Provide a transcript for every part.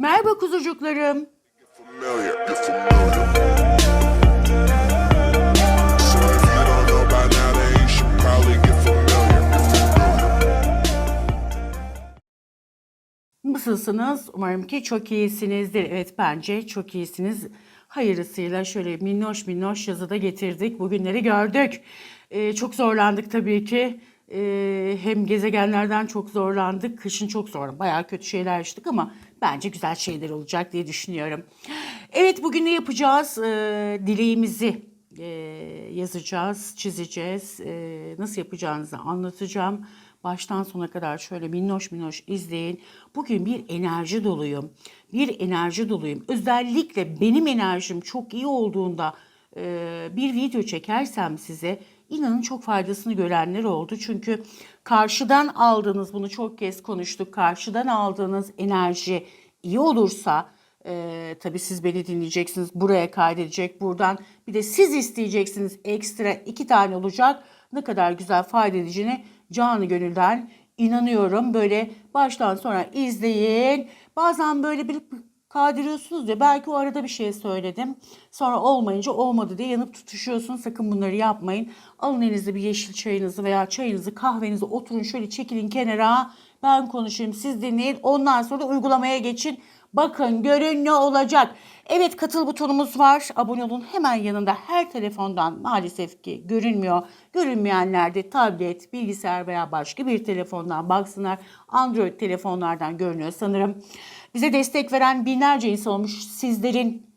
Merhaba kuzucuklarım. Nasılsınız? Umarım ki çok iyisinizdir. Evet bence çok iyisiniz. Hayırlısıyla şöyle minnoş minnoş yazıda getirdik. Bugünleri gördük. Ee, çok zorlandık tabii ki. Ee, hem gezegenlerden çok zorlandık. Kışın çok zor. Bayağı kötü şeyler yaşadık ama bence güzel şeyler olacak diye düşünüyorum. Evet bugün ne yapacağız? Ee, dileğimizi e, yazacağız, çizeceğiz. E, nasıl yapacağınızı anlatacağım. Baştan sona kadar şöyle minnoş minnoş izleyin. Bugün bir enerji doluyum. Bir enerji doluyum. Özellikle benim enerjim çok iyi olduğunda bir video çekersem size inanın çok faydasını görenler oldu. Çünkü karşıdan aldığınız bunu çok kez konuştuk. Karşıdan aldığınız enerji iyi olursa ee, tabii siz beni dinleyeceksiniz. Buraya kaydedecek buradan. Bir de siz isteyeceksiniz. Ekstra iki tane olacak. Ne kadar güzel fayda edeceğine canı gönülden inanıyorum. Böyle baştan sona izleyin. Bazen böyle bir kaydırıyorsunuz ya belki o arada bir şey söyledim. Sonra olmayınca olmadı diye yanıp tutuşuyorsunuz. Sakın bunları yapmayın. Alın elinize bir yeşil çayınızı veya çayınızı kahvenizi oturun şöyle çekilin kenara. Ben konuşayım siz dinleyin. Ondan sonra uygulamaya geçin. Bakın görün ne olacak. Evet katıl butonumuz var. Abone olun. Hemen yanında her telefondan maalesef ki görünmüyor. Görünmeyenler de tablet, bilgisayar veya başka bir telefondan baksınlar. Android telefonlardan görünüyor sanırım. Bize destek veren binlerce insan olmuş. Sizlerin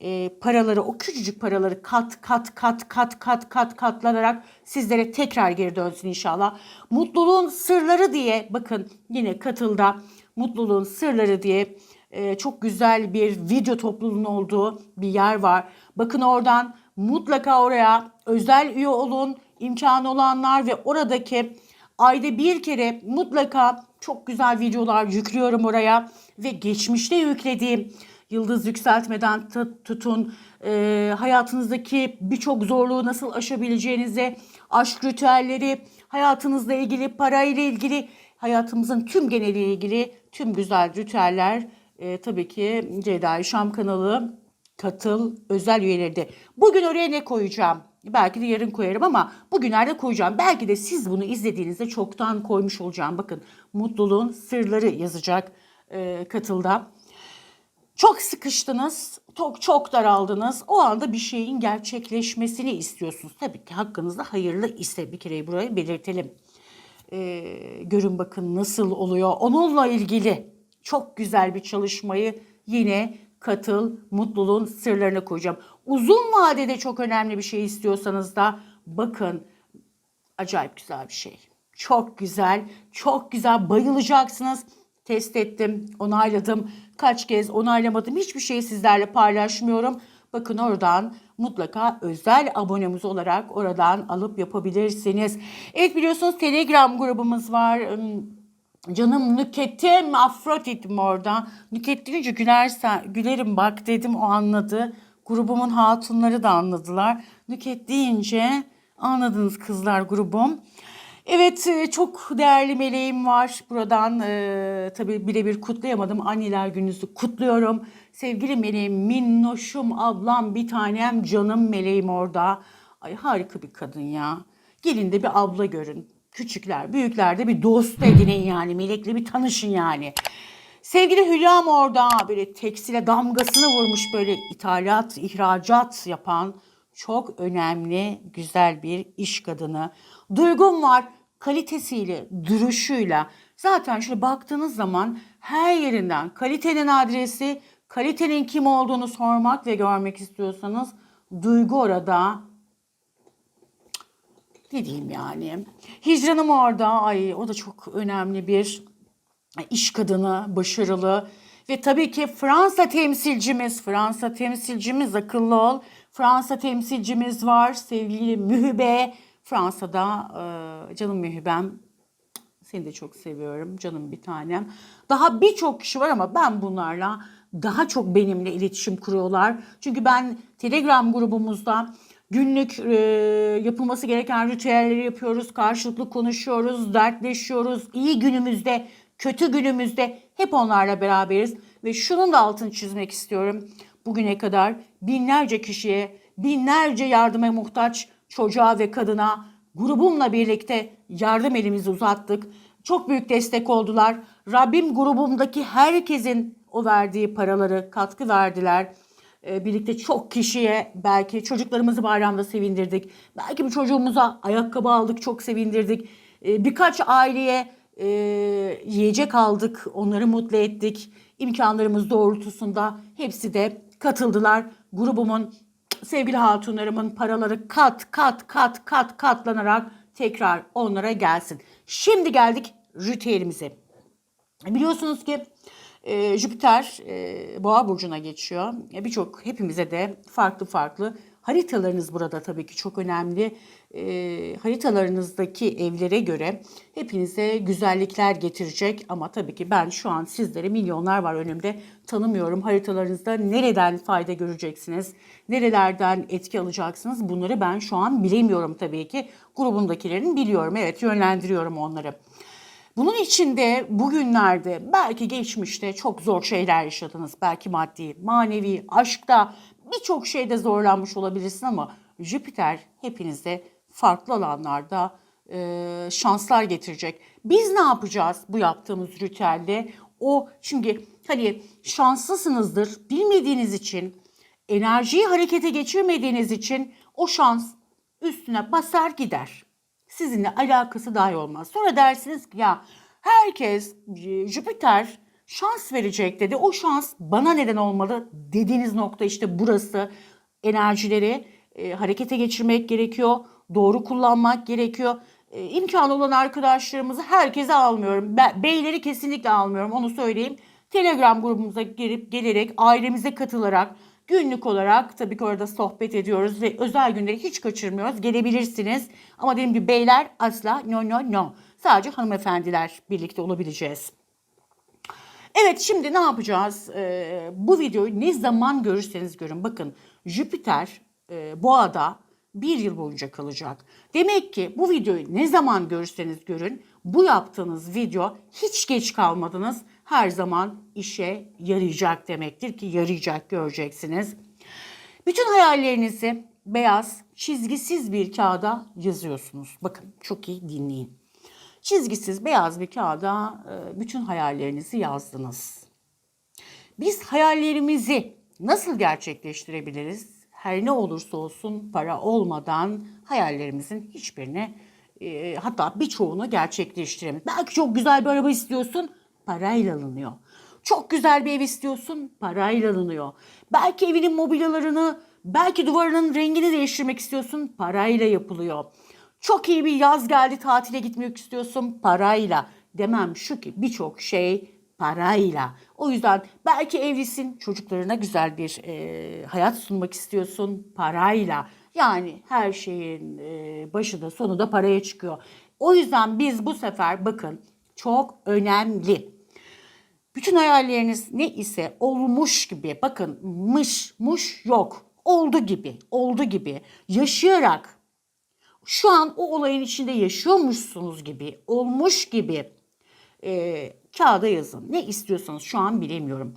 e, paraları, o küçücük paraları kat kat kat kat kat kat katlanarak sizlere tekrar geri dönsün inşallah. Mutluluğun sırları diye bakın yine katılda mutluluğun sırları diye e, çok güzel bir video topluluğunun olduğu bir yer var. Bakın oradan mutlaka oraya özel üye olun. imkanı olanlar ve oradaki ayda bir kere mutlaka çok güzel videolar yüklüyorum oraya ve geçmişte yüklediğim yıldız yükseltmeden tut- tutun e, hayatınızdaki birçok zorluğu nasıl aşabileceğinize, aşk ritüelleri, hayatınızla ilgili, parayla ilgili, hayatımızın tüm geneliyle ilgili tüm güzel ritüeller e, tabii ki Ceyda Şam kanalı katıl özel üyeleri de. Bugün oraya ne koyacağım? Belki de yarın koyarım ama bugünlerde koyacağım. Belki de siz bunu izlediğinizde çoktan koymuş olacağım. Bakın mutluluğun sırları yazacak e, katılda. Çok sıkıştınız, çok çok daraldınız. O anda bir şeyin gerçekleşmesini istiyorsunuz. Tabii ki hakkınızda hayırlı ise bir kere burayı belirtelim. Ee, görün bakın nasıl oluyor. Onunla ilgili çok güzel bir çalışmayı yine katıl, mutluluğun sırlarına koyacağım. Uzun vadede çok önemli bir şey istiyorsanız da bakın acayip güzel bir şey. Çok güzel, çok güzel bayılacaksınız. Test ettim, onayladım. Kaç kez onaylamadım. Hiçbir şeyi sizlerle paylaşmıyorum. Bakın oradan mutlaka özel abonemiz olarak oradan alıp yapabilirsiniz. Evet biliyorsunuz Telegram grubumuz var. Canım Nüket'im Afrodit'im orada. Nüket deyince gülersen, gülerim bak dedim o anladı. Grubumun hatunları da anladılar. Nüket deyince anladınız kızlar grubum. Evet e, çok değerli meleğim var. Buradan e, tabii birebir kutlayamadım. Anneler gününüzü kutluyorum. Sevgili meleğim, minnoşum, ablam, bir tanem, canım meleğim orada. Ay harika bir kadın ya. Gelin de bir abla görün. Küçükler, büyükler de bir dost edinin yani. Melekle bir tanışın yani. Sevgili Hülya'm orada böyle tekstile damgasını vurmuş böyle ithalat, ihracat yapan çok önemli, güzel bir iş kadını. Duygum var kalitesiyle, duruşuyla. Zaten şöyle baktığınız zaman her yerinden kalitenin adresi, kalitenin kim olduğunu sormak ve görmek istiyorsanız duygu orada, ne diyeyim yani. Hicranım orada. Ay o da çok önemli bir iş kadını, başarılı. Ve tabii ki Fransa temsilcimiz, Fransa temsilcimiz akıllı ol. Fransa temsilcimiz var sevgili Mühübe. Fransa'da e, canım Mühübem seni de çok seviyorum canım bir tanem. Daha birçok kişi var ama ben bunlarla daha çok benimle iletişim kuruyorlar. Çünkü ben Telegram grubumuzda günlük e, yapılması gereken ritüelleri yapıyoruz. Karşılıklı konuşuyoruz, dertleşiyoruz. İyi günümüzde, kötü günümüzde hep onlarla beraberiz. Ve şunun da altını çizmek istiyorum. Bugüne kadar binlerce kişiye, binlerce yardıma muhtaç çocuğa ve kadına grubumla birlikte yardım elimizi uzattık. Çok büyük destek oldular. Rabbim grubumdaki herkesin o verdiği paraları katkı verdiler. Ee, birlikte çok kişiye belki çocuklarımızı bayramda sevindirdik. Belki bir çocuğumuza ayakkabı aldık, çok sevindirdik. Ee, birkaç aileye e, yiyecek aldık, onları mutlu ettik. İmkanlarımız doğrultusunda hepsi de katıldılar. Grubumun sevgili hatunlarımın paraları kat kat kat kat katlanarak tekrar onlara gelsin. Şimdi geldik ritüelimize. Biliyorsunuz ki e, Jüpiter e, Boğa burcuna geçiyor. E, Birçok hepimize de farklı farklı haritalarınız burada tabii ki çok önemli. E, haritalarınızdaki evlere göre hepinize güzellikler getirecek ama tabii ki ben şu an sizlere milyonlar var önümde tanımıyorum. Haritalarınızda nereden fayda göreceksiniz? Nerelerden etki alacaksınız? Bunları ben şu an bilemiyorum tabii ki. Grubumdakilerin biliyorum. Evet yönlendiriyorum onları. Bunun içinde bugünlerde belki geçmişte çok zor şeyler yaşadınız. Belki maddi, manevi, aşkta birçok şeyde zorlanmış olabilirsin ama Jüpiter hepinize farklı alanlarda e, şanslar getirecek. Biz ne yapacağız bu yaptığımız ritüelde? O çünkü hani şanslısınızdır bilmediğiniz için, enerjiyi harekete geçirmediğiniz için o şans üstüne basar gider sizinle alakası dahi olmaz. Sonra dersiniz ki ya herkes e, Jüpiter şans verecek dedi. O şans bana neden olmalı dediğiniz nokta işte burası. Enerjileri e, harekete geçirmek gerekiyor. Doğru kullanmak gerekiyor. E, imkanı olan arkadaşlarımızı herkese almıyorum. Ben, beyleri kesinlikle almıyorum onu söyleyeyim. Telegram grubumuza girip gelerek ailemize katılarak Günlük olarak tabii ki orada sohbet ediyoruz ve özel günleri hiç kaçırmıyoruz. Gelebilirsiniz. Ama dediğim gibi beyler asla no no no. Sadece hanımefendiler birlikte olabileceğiz. Evet şimdi ne yapacağız? Ee, bu videoyu ne zaman görürseniz görün. Bakın Jüpiter e, boğada bir yıl boyunca kalacak. Demek ki bu videoyu ne zaman görürseniz görün bu yaptığınız video hiç geç kalmadınız. Her zaman işe yarayacak demektir ki yarayacak göreceksiniz. Bütün hayallerinizi beyaz çizgisiz bir kağıda yazıyorsunuz. Bakın çok iyi dinleyin. Çizgisiz beyaz bir kağıda e, bütün hayallerinizi yazdınız. Biz hayallerimizi nasıl gerçekleştirebiliriz? Her ne olursa olsun para olmadan hayallerimizin hiçbirini e, hatta birçoğunu gerçekleştiremeyiz. Belki çok güzel bir araba istiyorsun, parayla alınıyor. Çok güzel bir ev istiyorsun, parayla alınıyor. Belki evinin mobilyalarını, belki duvarının rengini değiştirmek istiyorsun, parayla yapılıyor. Çok iyi bir yaz geldi, tatile gitmek istiyorsun, parayla. Demem şu ki birçok şey parayla. O yüzden belki evlisin, çocuklarına güzel bir e, hayat sunmak istiyorsun parayla. Yani her şeyin e, başı da sonu da paraya çıkıyor. O yüzden biz bu sefer bakın çok önemli. Bütün hayalleriniz ne ise olmuş gibi bakın mış muş yok. Oldu gibi, oldu gibi yaşayarak şu an o olayın içinde yaşıyormuşsunuz gibi, olmuş gibi e, kağıda yazın. Ne istiyorsanız şu an bilemiyorum.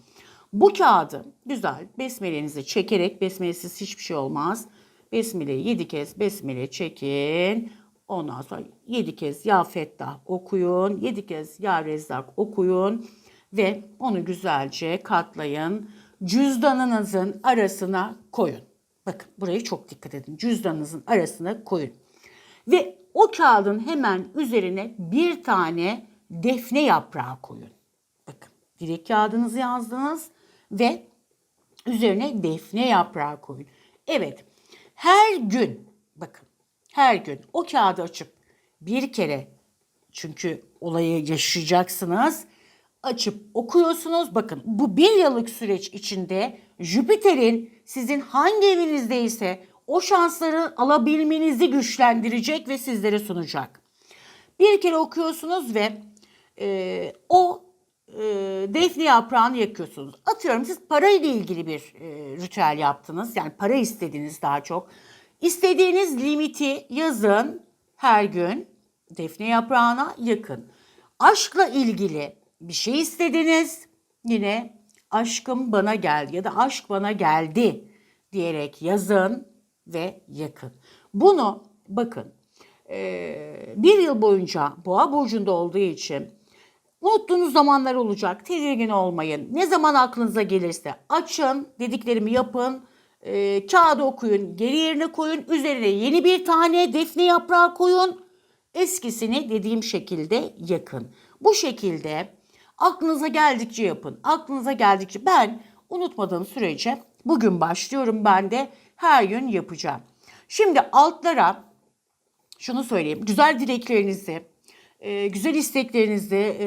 Bu kağıdı güzel besmelenizi çekerek, besmelesiz hiçbir şey olmaz. Besmele'yi 7 kez besmele çekin. Ondan sonra 7 kez Ya Fettah okuyun. 7 kez Ya Rezzak okuyun. Ve onu güzelce katlayın. Cüzdanınızın arasına koyun. Bakın burayı çok dikkat edin. Cüzdanınızın arasına koyun. Ve o kağıdın hemen üzerine bir tane defne yaprağı koyun. Bakın dilek kağıdınızı yazdınız ve üzerine defne yaprağı koyun. Evet her gün bakın her gün o kağıdı açıp bir kere çünkü olayı yaşayacaksınız açıp okuyorsunuz. Bakın bu bir yıllık süreç içinde Jüpiter'in sizin hangi evinizdeyse o şansları alabilmenizi güçlendirecek ve sizlere sunacak. Bir kere okuyorsunuz ve e, o e, defne yaprağını yakıyorsunuz. Atıyorum siz parayla ilgili bir e, ritüel yaptınız. Yani para istediniz daha çok. İstediğiniz limiti yazın her gün defne yaprağına yakın. Aşkla ilgili bir şey istediniz. Yine aşkım bana geldi ya da aşk bana geldi diyerek yazın ve yakın. Bunu bakın bir yıl boyunca boğa burcunda olduğu için unuttuğunuz zamanlar olacak. Tedirgin olmayın. Ne zaman aklınıza gelirse açın, dediklerimi yapın. eee kağıdı okuyun, geri yerine koyun. Üzerine yeni bir tane defne yaprağı koyun. Eskisini dediğim şekilde yakın. Bu şekilde aklınıza geldikçe yapın. Aklınıza geldikçe ben unutmadığım sürece bugün başlıyorum ben de her gün yapacağım. Şimdi altlara şunu söyleyeyim. Güzel dileklerinizi, e, güzel isteklerinizi, e,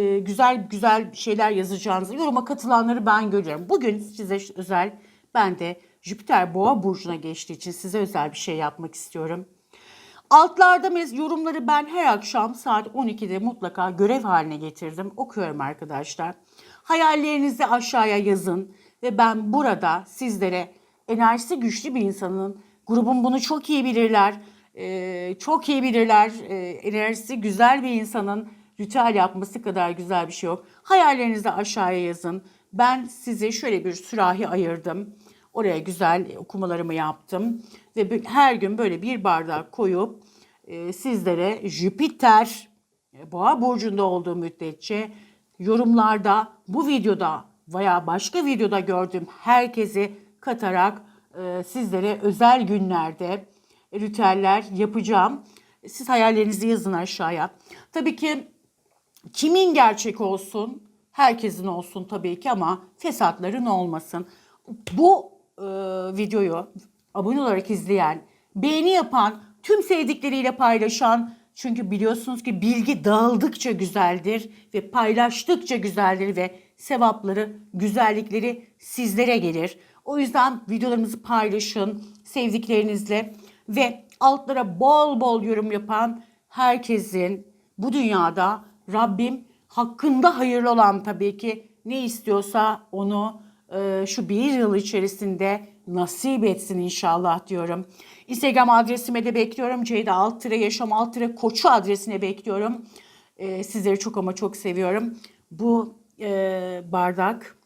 e, güzel güzel şeyler yazacağınızı yoruma katılanları ben görüyorum. Bugün size özel, ben de Jüpiter Boğa burcuna geçtiği için size özel bir şey yapmak istiyorum. Altlarda mes- yorumları ben her akşam saat 12'de mutlaka görev haline getirdim. Okuyorum arkadaşlar. Hayallerinizi aşağıya yazın ve ben burada sizlere enerjisi güçlü bir insanın, grubum bunu çok iyi bilirler, ee, çok iyi bilirler, ee, enerjisi güzel bir insanın ritüel yapması kadar güzel bir şey yok. Hayallerinizi aşağıya yazın. Ben size şöyle bir sürahi ayırdım. Oraya güzel okumalarımı yaptım ve her gün böyle bir bardak koyup e, sizlere Jüpiter e, Boğa burcunda olduğu müddetçe yorumlarda bu videoda veya başka videoda gördüğüm herkesi katarak e, sizlere özel günlerde ritüeller yapacağım. Siz hayallerinizi yazın aşağıya. Tabii ki kimin gerçek olsun? Herkesin olsun tabii ki ama fesatların olmasın. Bu e, videoyu abone olarak izleyen, beğeni yapan, tüm sevdikleriyle paylaşan çünkü biliyorsunuz ki bilgi dağıldıkça güzeldir ve paylaştıkça güzeldir ve sevapları, güzellikleri sizlere gelir. O yüzden videolarımızı paylaşın sevdiklerinizle ve altlara bol bol yorum yapan herkesin bu dünyada Rabbim hakkında hayırlı olan tabii ki ne istiyorsa onu şu bir yıl içerisinde nasip etsin inşallah diyorum. Instagram adresime de bekliyorum. Ceyda Altıre Yaşam Altıre Koçu adresine bekliyorum. E, sizleri çok ama çok seviyorum. Bu e, bardak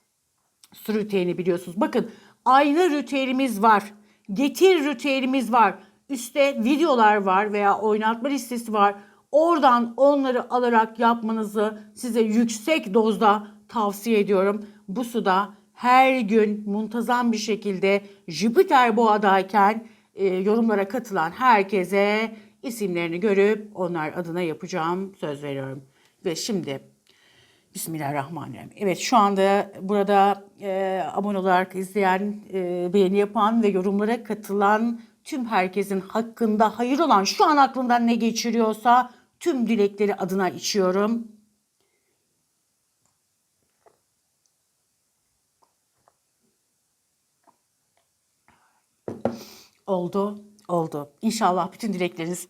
su ritüelini biliyorsunuz. Bakın aynı ritüelimiz var. Getir ritüelimiz var. Üste videolar var veya oynatma listesi var. Oradan onları alarak yapmanızı size yüksek dozda tavsiye ediyorum. Bu suda her gün muntazam bir şekilde Jüpiter boğadayken e, yorumlara katılan herkese isimlerini görüp onlar adına yapacağım söz veriyorum. Ve şimdi Bismillahirrahmanirrahim. Evet şu anda burada e, abone olarak izleyen, e, beğeni yapan ve yorumlara katılan tüm herkesin hakkında hayır olan şu an aklından ne geçiriyorsa tüm dilekleri adına içiyorum. Oldu, oldu. İnşallah bütün dilekleriniz